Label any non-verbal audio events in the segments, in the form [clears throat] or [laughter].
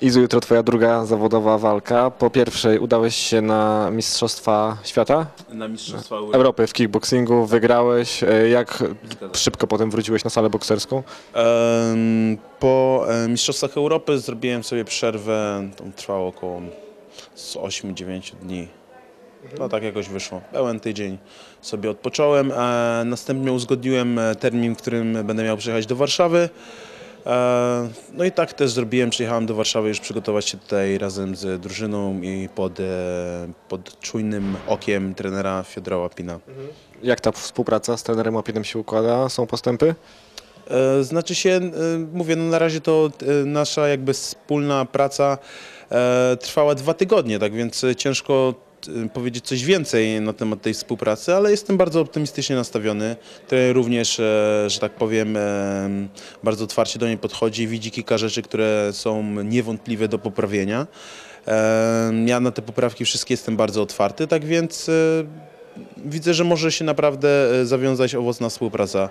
Izu, jutro twoja druga zawodowa walka. Po pierwszej udałeś się na Mistrzostwa Świata, Na Mistrzostwa Europy. Europy w kickboxingu, wygrałeś. E, Jak szybko potem wróciłeś na salę bokserską? Em, Po e, Mistrzostwach Europy zrobiłem sobie przerwę, to trwało około z 8-9 dni. No tak jakoś wyszło. Pełen tydzień sobie odpocząłem, a następnie uzgodniłem e, termin, w którym będę miał przyjechać do Warszawy. E, No i tak też zrobiłem, przyjechałem do Warszawy już przygotować się tutaj razem z drużyną i pod, e, pod czujnym okiem trenera Fiodora Łapina. Jak ta współpraca z trenerem Łapinem się układa? Są postępy? E, Znaczy się, mówię, no na razie to nasza jakby wspólna praca trwała dwa tygodnie, tak więc ciężko powiedzieć coś więcej na temat tej współpracy, ale jestem bardzo optymistycznie nastawiony. Trener również, e, że tak powiem, e, bardzo otwarcie do niej podchodzi, widzi kilka rzeczy, które są niewątpliwe do poprawienia. E, Ja na te poprawki wszystkie jestem bardzo otwarty, tak więc widzę, że może się naprawdę zawiązać owocna współpraca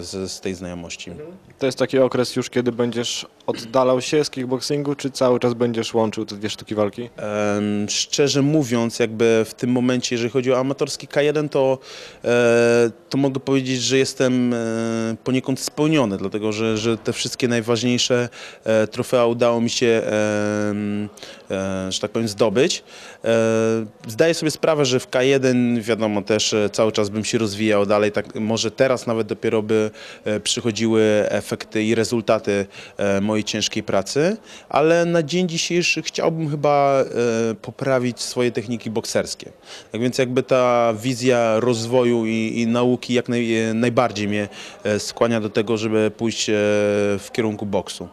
z tej znajomości. To jest taki okres już, kiedy będziesz oddalał się z kickboxingu, czy cały czas będziesz łączył te dwie sztuki walki? Szczerze mówiąc, jakby w tym momencie, jeżeli chodzi o amatorski K1, to, e, to mogę powiedzieć, że jestem e, poniekąd spełniony, dlatego że, że te wszystkie najważniejsze e, trofea udało mi się, e, że tak powiem, zdobyć. E, Zdaję sobie sprawę, że w K1 wiadomo też e, cały czas bym się rozwijał dalej, tak może teraz nawet dopiero by e, przychodziły efekty i rezultaty e, mojej ciężkiej pracy, ale na dzień dzisiejszy chciałbym chyba e, poprawić swoje techniki bokserskie. Tak więc jakby ta wizja rozwoju i, i nauki jak naj, e, najbardziej mnie e, skłania do tego, żeby pójść w kierunku boksu.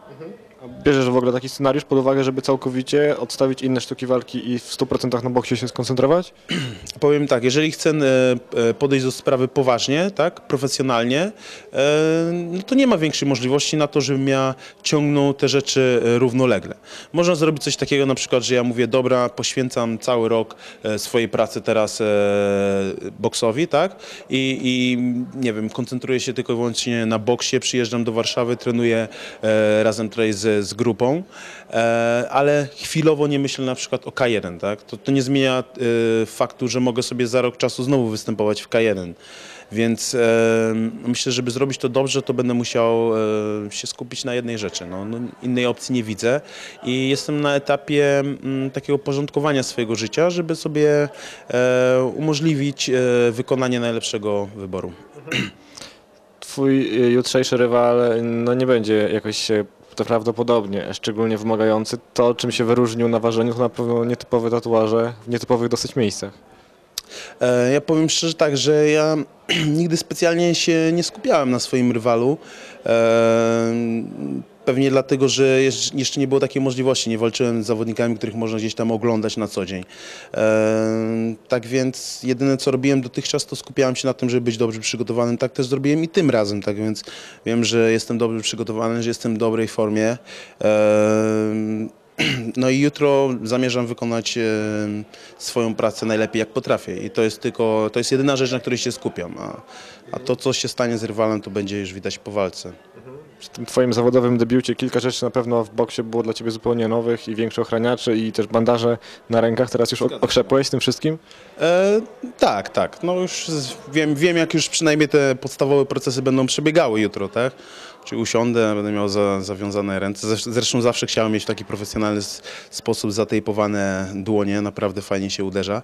Bierzesz w ogóle taki scenariusz pod uwagę, żeby całkowicie odstawić inne sztuki walki i w 100% na boksie się skoncentrować? [clears throat] Powiem tak, jeżeli chcę e, e, podejść do sprawy poważnie, tak, profesjonalnie, e, no to nie ma większej możliwości na to, żebym ja ciągnął te rzeczy równolegle. Można zrobić coś takiego na przykład, że ja mówię, dobra, poświęcam cały rok swojej pracy teraz boksowi, tak, i, i nie wiem, koncentruję się tylko i wyłącznie na boksie, przyjeżdżam do Warszawy, trenuję razem tutaj z, z grupą, e, ale chwilowo nie myślę na przykład o K1, tak, to, to nie zmienia e, faktu, że mogę sobie za rok czasu znowu występować w K1. Więc e, myślę, żeby zrobić to dobrze, to będę musiał e, się skupić na jednej rzeczy. No, no, innej opcji nie widzę i jestem na etapie mm, takiego porządkowania swojego życia, żeby sobie e, umożliwić e, wykonanie najlepszego wyboru. Twój jutrzejszy rywal no nie będzie jakoś to prawdopodobnie szczególnie wymagający. To, czym się wyróżnił na ważeniu, to na pewno nietypowe tatuaże w nietypowych dosyć miejscach. E, Ja powiem szczerze tak, że ja [clears throat] nigdy specjalnie się nie skupiałem na swoim rywalu. Pewnie dlatego, że jeszcze nie było takiej możliwości. Nie walczyłem z zawodnikami, których można gdzieś tam oglądać na co dzień. E, Tak więc jedyne co robiłem dotychczas, to skupiałem się na tym, żeby być dobrze przygotowanym. Tak też zrobiłem i tym razem. Tak więc wiem, że jestem dobrze przygotowany, że jestem w dobrej formie. E, [clears throat] no i jutro zamierzam wykonać e, swoją pracę najlepiej jak potrafię i to jest tylko, to jest jedyna rzecz, na której się skupiam, a, a to co się stanie z rywalem to będzie już widać po walce. W tym twoim zawodowym debiucie kilka rzeczy na pewno w boksie było dla ciebie zupełnie nowych i większe ochraniacze i też bandaże na rękach. Teraz już okrzepłeś z tym wszystkim? E, tak, tak, no już wiem, wiem jak już przynajmniej te podstawowe procesy będą przebiegały jutro, tak? Czyli usiądę, będę miał za, zawiązane ręce. Zresz- Zresztą zawsze chciałem mieć w taki profesjonalny sposób zatejpowane dłonie, naprawdę fajnie się uderza.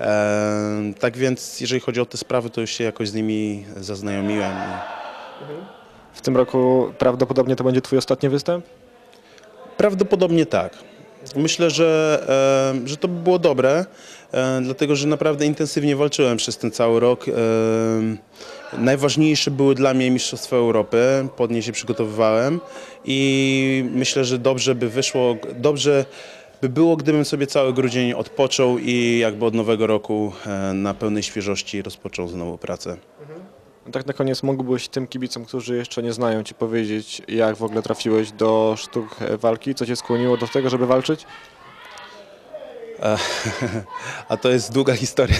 E, tak więc jeżeli chodzi o te sprawy, to już się jakoś z nimi zaznajomiłem. W tym roku prawdopodobnie to będzie twój ostatni występ? Prawdopodobnie tak. Myślę, że, e, że to by było dobre, e, dlatego że naprawdę intensywnie walczyłem przez ten cały rok. E, najważniejsze były dla mnie Mistrzostwa Europy, pod nie się przygotowywałem i myślę, że dobrze by wyszło, dobrze by było, gdybym sobie cały grudzień odpoczął i jakby od nowego roku na pełnej świeżości rozpoczął znowu pracę. No Tak na koniec mógłbyś tym kibicom, którzy jeszcze nie znają ci powiedzieć, jak w ogóle trafiłeś do sztuk e, walki, co cię skłoniło do tego, żeby walczyć? [laughs] A to jest długa historia.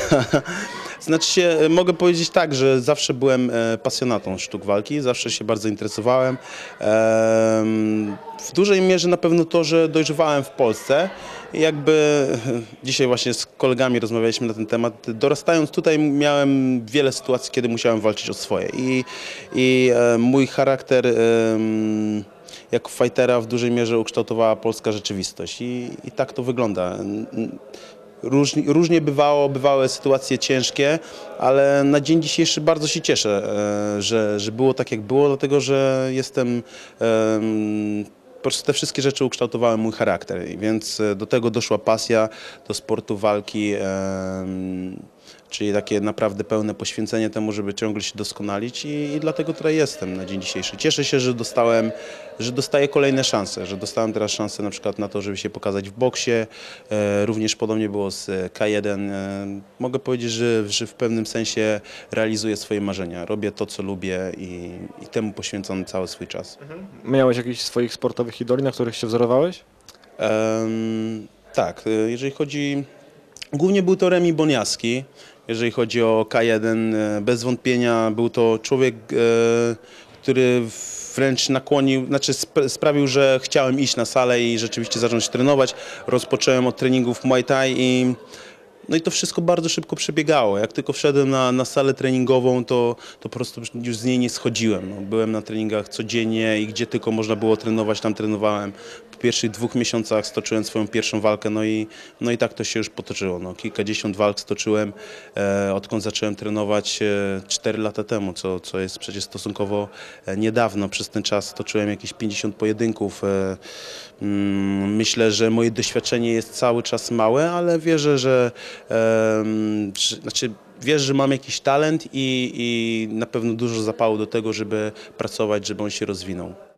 [laughs] Znaczy się, e, mogę powiedzieć tak, że zawsze byłem e, pasjonatą sztuk walki, zawsze się bardzo interesowałem. Em, W dużej mierze na pewno to, że dojrzewałem w Polsce. Jakby dzisiaj właśnie z kolegami rozmawialiśmy na ten temat. Dorastając tutaj miałem wiele sytuacji, kiedy musiałem walczyć o swoje. I, i e, mój charakter em, jako fightera w dużej mierze ukształtowała polska rzeczywistość. I, i tak to wygląda. Różnie, różnie bywało, bywały sytuacje ciężkie, ale na dzień dzisiejszy bardzo się cieszę, e, że, że było tak jak było, dlatego że jestem. Te wszystkie rzeczy ukształtowały mój charakter, więc e, do tego doszła pasja do sportu walki, czyli takie naprawdę pełne poświęcenie temu, żeby ciągle się doskonalić i, i dlatego tutaj jestem na dzień dzisiejszy. Cieszę się, że dostałem, że dostaję kolejne szanse, że dostałem teraz szansę na przykład na to, żeby się pokazać w boksie, e, również podobnie było z K1. E, mogę powiedzieć, że, że w pewnym sensie realizuję swoje marzenia, robię to, co lubię i, i temu poświęcam cały swój czas. Miałeś jakichś swoich sportowych idoli, na których się wzorowałeś? Tak, e, jeżeli chodzi. Głównie był to Remi Boniaski. Jeżeli chodzi o K1, e, bez wątpienia był to człowiek, e, który wręcz nakłonił, znaczy sp- sprawił, że chciałem iść na salę i rzeczywiście zacząć trenować. Rozpocząłem od treningów Muay Thai i no i to wszystko bardzo szybko przebiegało. Jak tylko wszedłem na, na salę treningową, to, to po prostu już z niej nie schodziłem. No, byłem na treningach codziennie i gdzie tylko można było trenować, tam trenowałem. Pierwszych dwóch miesiącach stoczyłem swoją pierwszą walkę, no i, no i tak to się już potoczyło. No, kilkadziesiąt walk stoczyłem, e, odkąd zacząłem trenować e, 4 lata temu, co, co jest przecież stosunkowo e, niedawno. Przez ten czas stoczyłem jakieś 50 pojedynków. E, mm, myślę, że moje doświadczenie jest cały czas małe, ale wierzę, że, że znaczy wierzę, że mam jakiś talent i, i na pewno dużo zapału do tego, żeby pracować, żeby on się rozwinął.